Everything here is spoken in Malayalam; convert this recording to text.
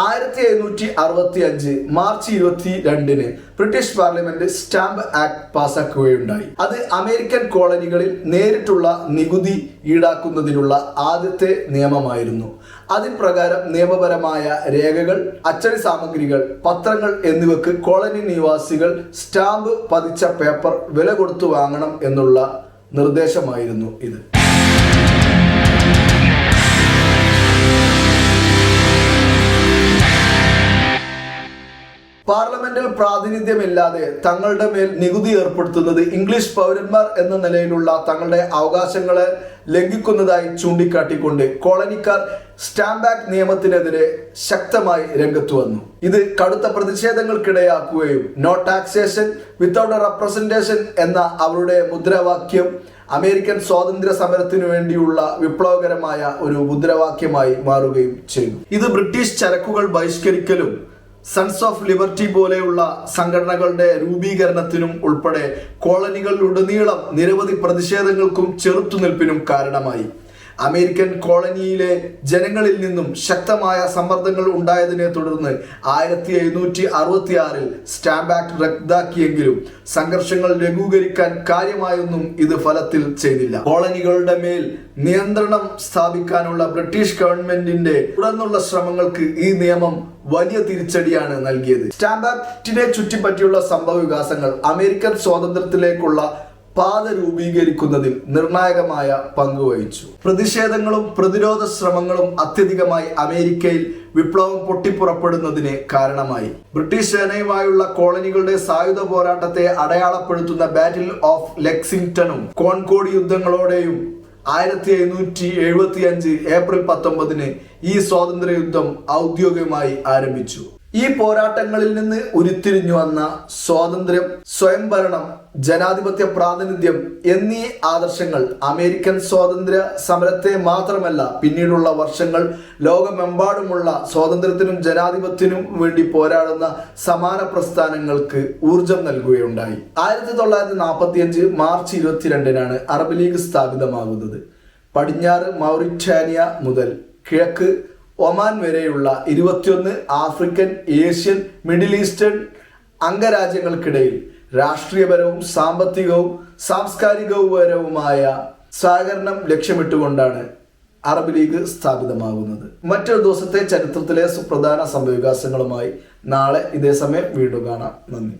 ആയിരത്തി എഴുന്നൂറ്റി അറുപത്തി അഞ്ച് മാർച്ച് ഇരുപത്തി രണ്ടിന് ബ്രിട്ടീഷ് പാർലമെന്റ് സ്റ്റാമ്പ് ആക്ട് പാസാക്കുകയുണ്ടായി. അത് അമേരിക്കൻ കോളനികളിൽ നേരിട്ടുള്ള നികുതി ഈടാക്കുന്നതിനുള്ള ആദ്യത്തെ നിയമമായിരുന്നു. അതിൻ പ്രകാരം നിയമപരമായ രേഖകൾ അച്ചടി സാമഗ്രികൾ പത്രങ്ങൾ എന്നിവക്ക് കോളനി നിവാസികൾ സ്റ്റാമ്പ് പതിച്ച പേപ്പർ വില കൊടുത്തു വാങ്ങണം എന്നുള്ള നിർദ്ദേശമായിരുന്നു ഇത്. പാർലമെന്റിൽ പ്രാതിനിധ്യമില്ലാതെ തങ്ങളുടെ മേൽ നികുതി ഏർപ്പെടുത്തുന്നത് ഇംഗ്ലീഷ് പൗരന്മാർ എന്ന നിലയിലുള്ള തങ്ങളുടെ അവകാശങ്ങളെ ലംഘിക്കുന്നതായി ചൂണ്ടിക്കാട്ടിക്കൊണ്ട് കോളനിക്കാർ സ്റ്റാമ്പ് ആക്ട് നിയമത്തിനെതിരെ ശക്തമായി രംഗത്തു വന്നു. ഇത് കടുത്ത പ്രതിഷേധങ്ങൾക്കിടയാക്കുകയും നോ ടാക്സേഷൻ വിത്തൗട്ട് റെപ്രസെന്റേഷൻ എന്ന അവരുടെ മുദ്രാവാക്യം അമേരിക്കൻ സ്വാതന്ത്ര്യ സമരത്തിനു വേണ്ടിയുള്ള വിപ്ലവകരമായ ഒരു മുദ്രാവാക്യമായി മാറുകയും ചെയ്തു. ഇത് ബ്രിട്ടീഷ് ചരക്കുകൾ ബഹിഷ്കരിക്കലും സൺസ് ഓഫ് ലിബർട്ടി പോലെയുള്ള സംഘടനകളുടെ രൂപീകരണത്തിനും ഉൾപ്പെടെ കോളനികളിലുടനീളം നിരവധി പ്രതിഷേധങ്ങൾക്കും ചെറുത്തുനിൽപ്പിനും കാരണമായി. അമേരിക്കൻ കോളനിയിലെ ജനങ്ങളിൽ നിന്നും ശക്തമായ സമ്മർദ്ദങ്ങൾ ഉണ്ടായതിനെ തുടർന്ന് ആയിരത്തി എഴുന്നൂറ്റി അറുപത്തി ആറിൽ സ്റ്റാമ്പ് ആക്ട് റദ്ദാക്കിയെങ്കിലും സംഘർഷങ്ങൾ ലഘൂകരിക്കാൻ കാര്യമായൊന്നും ഇത് ഫലത്തിൽ ചെയ്തില്ല. കോളനികളുടെ മേൽ നിയന്ത്രണം സ്ഥാപിക്കാനുള്ള ബ്രിട്ടീഷ് ഗവൺമെന്റിന്റെ തുടർന്നുള്ള ശ്രമങ്ങൾക്ക് ഈ നിയമം വലിയ തിരിച്ചടിയാണ് നൽകിയത്. സ്റ്റാമ്പ് ആക്ടിനെ ചുറ്റിപ്പറ്റിയുള്ള സംഭവ വികാസങ്ങൾ അമേരിക്കൻ സ്വാതന്ത്ര്യത്തിലേക്കുള്ള പാത രൂപീകരിക്കുന്നതിൽ നിർണായകമായ പങ്ക് വഹിച്ചു. പ്രതിഷേധങ്ങളും പ്രതിരോധ ശ്രമങ്ങളും അത്യധികമായി അമേരിക്കയിൽ വിപ്ലവം പൊട്ടിപ്പുറപ്പെടുന്നതിന് കാരണമായി. ബ്രിട്ടീഷ് സേനയുമായുള്ള കോളനികളുടെ സായുധ പോരാട്ടത്തെ അടയാളപ്പെടുത്തുന്ന ബാറ്റിൽ ഓഫ് ലെക്സിംഗ്ടണും കോൺകോഡ് യുദ്ധങ്ങളോടെയും ആയിരത്തി എഴുന്നൂറ്റി എഴുപത്തി അഞ്ച് ഏപ്രിൽ പത്തൊമ്പതിന് ഈ സ്വാതന്ത്ര്യ യുദ്ധം ഔദ്യോഗികമായി ആരംഭിച്ചു. ഈ പോരാട്ടങ്ങളിൽ നിന്ന് ഉരുത്തിരിഞ്ഞു വന്ന സ്വാതന്ത്ര്യം സ്വയംഭരണം ജനാധിപത്യ പ്രാതിനിധ്യം എന്നീ ആദർശങ്ങൾ അമേരിക്കൻ സ്വാതന്ത്ര്യ സമരത്തെ മാത്രമല്ല പിന്നീടുള്ള വർഷങ്ങൾ ലോകമെമ്പാടുമുള്ള സ്വാതന്ത്ര്യത്തിനും ജനാധിപത്യത്തിനും വേണ്ടി പോരാടുന്ന സമാന പ്രസ്ഥാനങ്ങൾക്ക് ഊർജം നൽകുകയുണ്ടായി. ആയിരത്തി തൊള്ളായിരത്തി നാൽപ്പത്തി അഞ്ച് മാർച്ച് ഇരുപത്തിരണ്ടിനാണ് അറബ് ലീഗ് സ്ഥാപിതമാകുന്നത്. പടിഞ്ഞാറ് മൗറിറ്റാനിയ മുതൽ കിഴക്ക് ഒമാൻ വരെയുള്ള ഇരുപത്തിയൊന്ന് ആഫ്രിക്കൻ ഏഷ്യൻ മിഡിൽ ഈസ്റ്റേൺ അംഗരാജ്യങ്ങൾക്കിടയിൽ രാഷ്ട്രീയപരവും സാമ്പത്തികവും സാംസ്കാരികപരവുമായ സഹകരണം ലക്ഷ്യമിട്ടുകൊണ്ടാണ് അറബ് ലീഗ് സ്ഥാപിതമാകുന്നത്. മറ്റൊരു ദിവസത്തെ ചരിത്രത്തിലെ സുപ്രധാന സംഭവവികാസങ്ങളുമായി നാളെ ഇതേ സമയം വീണ്ടും കാണാം. നന്ദി.